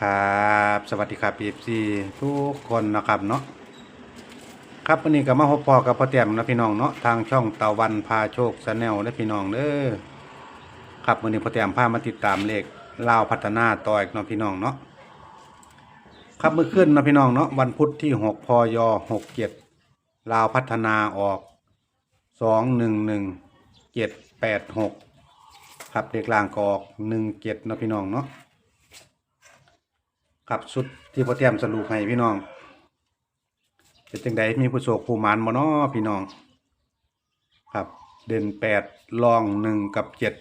ครับสวัสดีครับพีเอฟซีทุกคนนะครับเนาะครับวันนี้ก็มาพบพอกับพ่อแต้มนะพี่น้องเนาะทางช่องตะวันพาโชคชาแนลและพี่น้องเด้อครับวันนี้พ่อแต้มพามาติดตามเลขลาวพัฒนาต่ออีกเนาะพี่น้องเนาะครับเมื่อคืนนะพี่น้องเนาะวันพุธที่หกพยหกเจ็ดลาวพัฒนาออกสองหนึ่งหนึ่งเจ็ดแปดหกครับเลขล่างกออกหนึ่งเจ็ดนาะพี่น้องเนาะ ครับสุดที่พ่อเตรียมสรุปให้พี่น้องเป็นจังใดมีผู้โชคผู้มานบ่น้อพี่น้อง ครับ เด่นแปดลองหนึ่งกับเจ็ด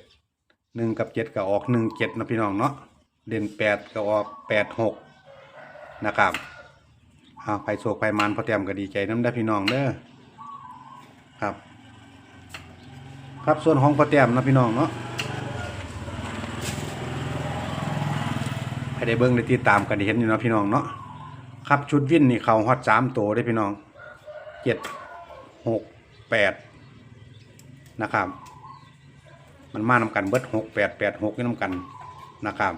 หนึ่งกับเจ็ดก็ออกหนึ่งเจ็ดนะพี่น้องเนาะเด่นแปดก็ออกแปดหกนะครับเอาไปโชคไปมานพ่อเตรียมก็ดีใจน้ำได้พี่น้องเด้อครับ ครับส่วนของพ่อเตรียมนะพี่น้องเนาะ ให้ ได้เบิ้งได้ติดตามกันได้เห็นอยู่เนาะพี่น้องเนาะครับชุดวินนี่เขาฮอตสามตัวได้พี่น้องเจ็ดหกแปดนะครับ มันมานำกันเบิดหกแปดแปดหกนี่นำกันนะครับ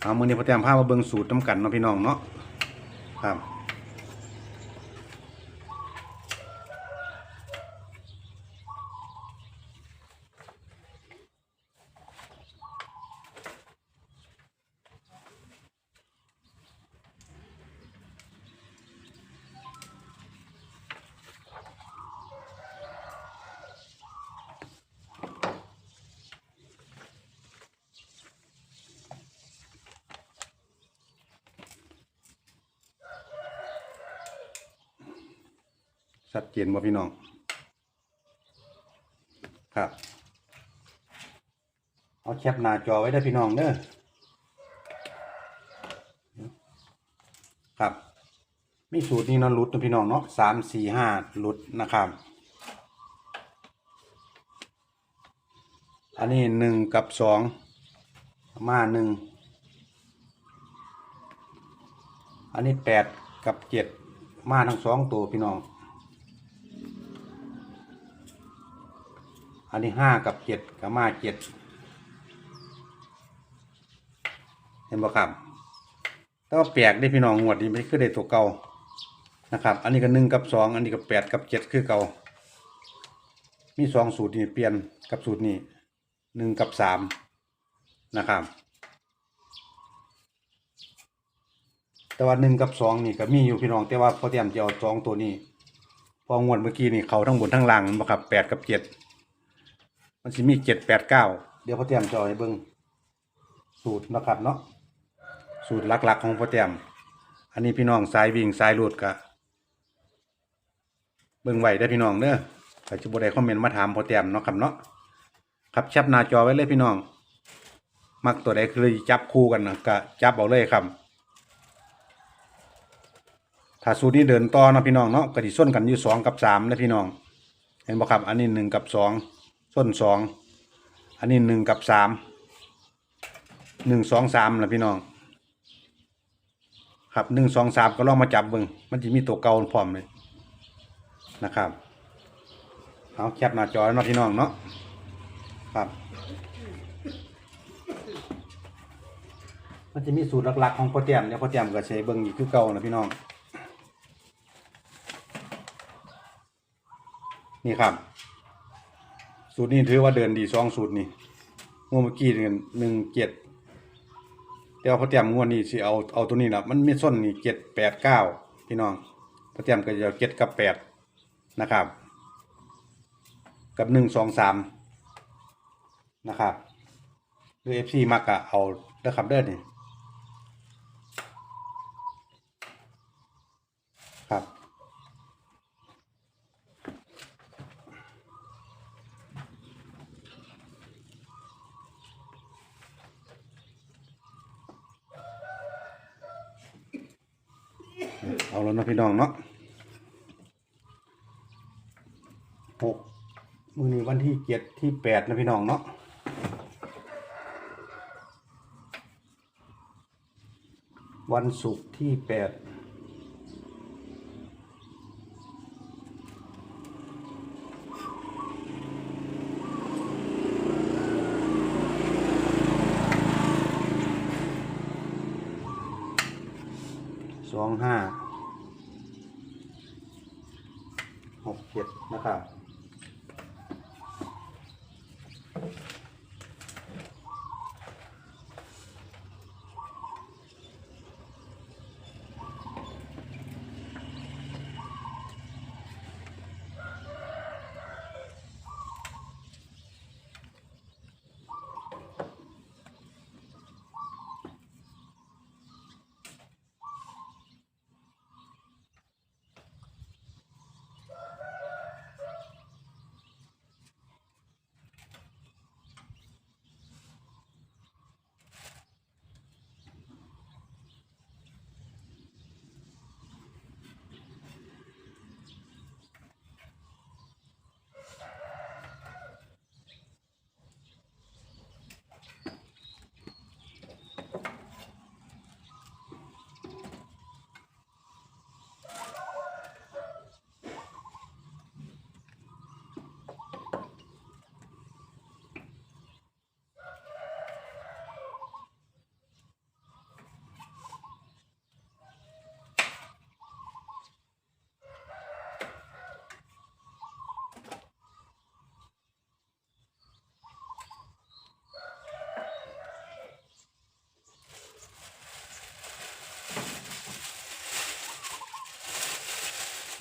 เอามือนี้พอเตรียมผ้ามาเบิ้งสูตรน้ำกันเนาะพี่น้องเนาะครับ ชัดเจนบ่พี่น้อง ครับ เอาแคปหน้าจอไว้ได้พี่น้องเด้อครับ มีสูตรนี้เนาะหลุดนะพี่น้องเนาะสามสี่ห้าหลุดนะครับ อันนี้หนึ่งกับสองมาหนึ่ง อันนี้แปดกับเจ็ดมาทั้งสองตัวพี่น้อง อันนี้ห้ากับเจ็ดกับมาเจ็ดเห็นบ่ครับแต่ว่าแปลกได้พี่น้องงวดนี้ไม่คือได้ตัวเก่านะครับ อันนี้ก็หนึ่งกับสองอันนี้ก็แปดกับเจ็ดคือเก่ามีสองสูตรนี่เปลี่ยนกับสูตรนี้หนึ่งกับสามนะครับ แต่ว่าหนึ่งกับสองนี่ก็มีอยู่พี่น้องแต่ว่าพอเตรียมจะเอาสองตัวนี้ พองวดเมื่อกี้นี่เขาทั้งบนทั้งล่างนบ่ครับแปดกับเจ็ด มันสิมีเจ็ดแปดเก้าเดี๋ยวพอเตรียมจะเอาให้เบิ่งสูตรนะครับเนาะสูตรหลักๆของพอเตรียม อันนี้พี่น้องสายวิ่งสายรูดกะเบิ่งไหวได้พี่น้องเด้อใครจะบ่ได้คอมเมนต์มาถามพอเตรียมเนาะครับเนาะครับแคปหน้าจอไว้เลยพี่น้อง มักตัวใดคือจับคู่กันนะก็จับเอาเลยครับถ้าสูตรนี้เดินต่อนะพี่น้องเนาะก็สิส้นกันอยู่สองกับสามนะพี่น้อง เห็นบ่ครับอันนี้หนึ่งกับสอง ส้นสอง อันนี้หนึ่งกับสามหนึ่งสองสามนะพี่น้อง ครับหนึ่งสองสามก็ลองมาจับเบิงมันจะมีตัวเก่าพร้อมเลยนะครับเอาแคปหน้าจอแล้วนะพี่น้องเนาะครับมันจะมีสูตรหลักๆของโปรเตียมเดี๋ยวโปรเตียมก็ใช้เบิ่งอีกคือเก่านะพี่น้อง นี่ครับ สูตรนี้ถือว่าเดินดีสองสูตรนี่งวดเมื่อกี้นี่หนึ่งเจ็ดแต่ว่าพอเตรียมงวดนี้สิเอาเอาตัวนี้นะมันมีส้นนี่เจ็ดแปดเก้าพี่น้องพอเตรียมก็จะเอาเจ็ดกับแปดนะครับ กับหนึ่งสองสามนะครับหรือเอฟซีมักอะเอาเด้อครับเด้อนี่ เอาแล้วนะพี่น้องเนาะหกมือนี้วันที่เจ็ดที่แปดนะพี่น้องเนาะวันศุกร์ที่แปดสองห้าหกเจ็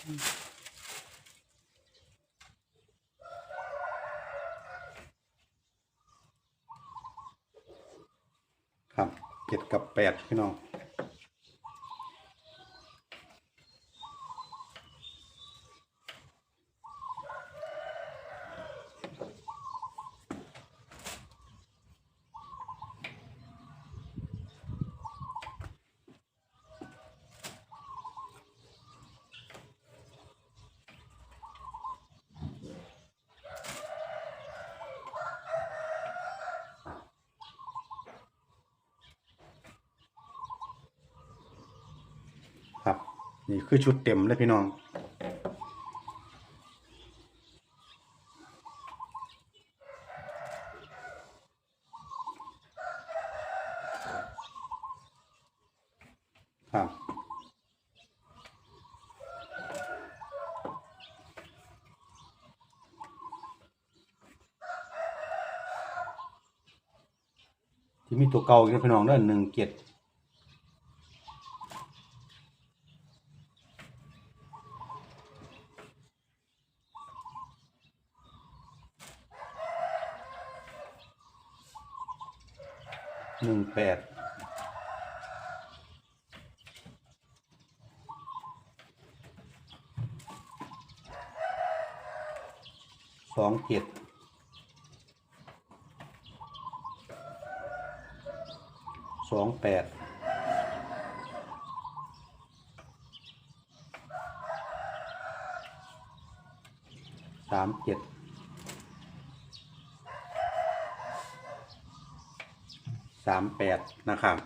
ครับเจ็ดกับแปดพี่น้อง ครับ นี่คือชุดเต็มเลยพี่น้อง ครับที่มีตัวเก่าอีกนะพี่น้องเด้อหนึ่งเจ็ด หนึ่งแปดสองเจ็ดสองแปดสามเจ็ด สามแปดนะครับ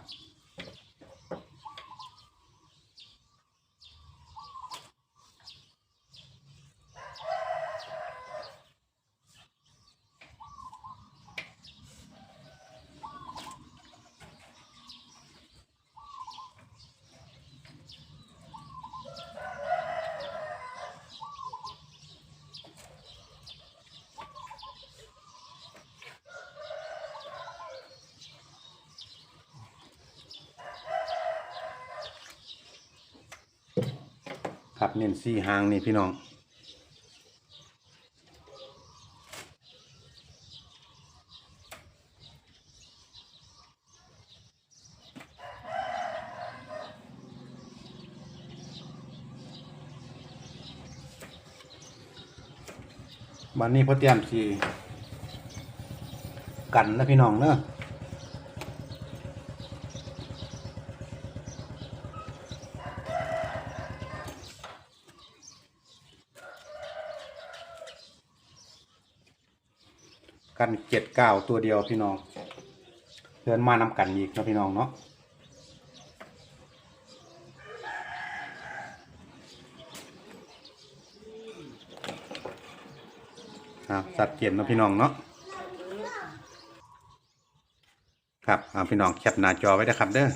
ครับเน้นสี่หางนี่พี่น้องวันนี้พอเตรียมสีกันนะพี่น้องเนอะ กันเจ็ดเก้าตัวเดียวพี่น้องเดินมานำกันอีกนะพี่น้องเนาะอะสัดเกียนนะพี่น้องเนาะครับพี่น้องแคปหน้าจอไว้นะครับเด้อ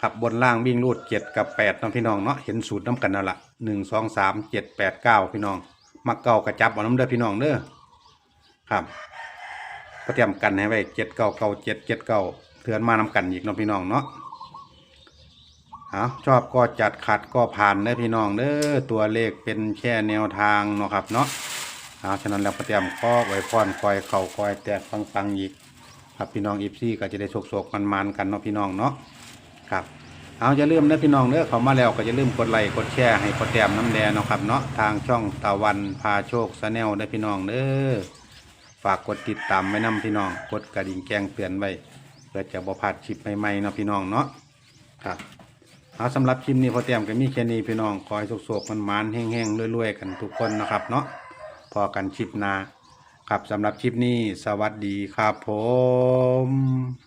ครับบนล่างวิ่งรูดเจ็ดกับแปดน้องพี่น้องเนาะเห็นสูตรน้ำกันนั่นละหนึ่งสองสามเจ็ดแปดเก้าพี่น้องมักเก้ากระจับเอาน้ำเด้อพี่น้องเด้อ ครับก็เตรียมกันให้ไว้เจ็ดเก้าเก้าเจ็ดเจ็ดเก้าเถือนมานำกันอีกเน้องพี่น้องเนาะเอาชอบก็จัดขัดก็ผ่านเด้อพี่น้องเด้อตัวเลขเป็นแค่แนวทางเนาะครับเนาะเอาฉะนั้นแล้วก็เตรียมข้อไว้พรคอยเข่าคอยแตกฟังๆอีกครับพี่น้องอีฟซี่ก็จะได้โศกๆมันๆกันเนาะพี่น้องเนาะครับเอาอย่าลืมนะพี่น้องเด้อเขามาแล้วก็อย่าลืมกดไลค์กดแชร์ให้กดแต้มน้ำแดงเนาะครับเนาะทางช่องตะวันพาโชคสแนลได้พี่น้องเด้อ ฝากกดติดตามไว้นํพี่น้อง กดกระดิ่งแจ้งเตือนไว้เพื่อจะบ่พลาดคลิปใหม่ๆเนาะพี่น้องเนาะครับเอาสำหรับคลิปนี้พอเตรียมกันมีแค่นี้พี่น้องขอให้โศกๆมันๆแห้งๆรวยๆกันทุกคนนะครับ เนาะพอกันคลิปหน้าครับสำหรับคลิปนี้สวัสดีครับผม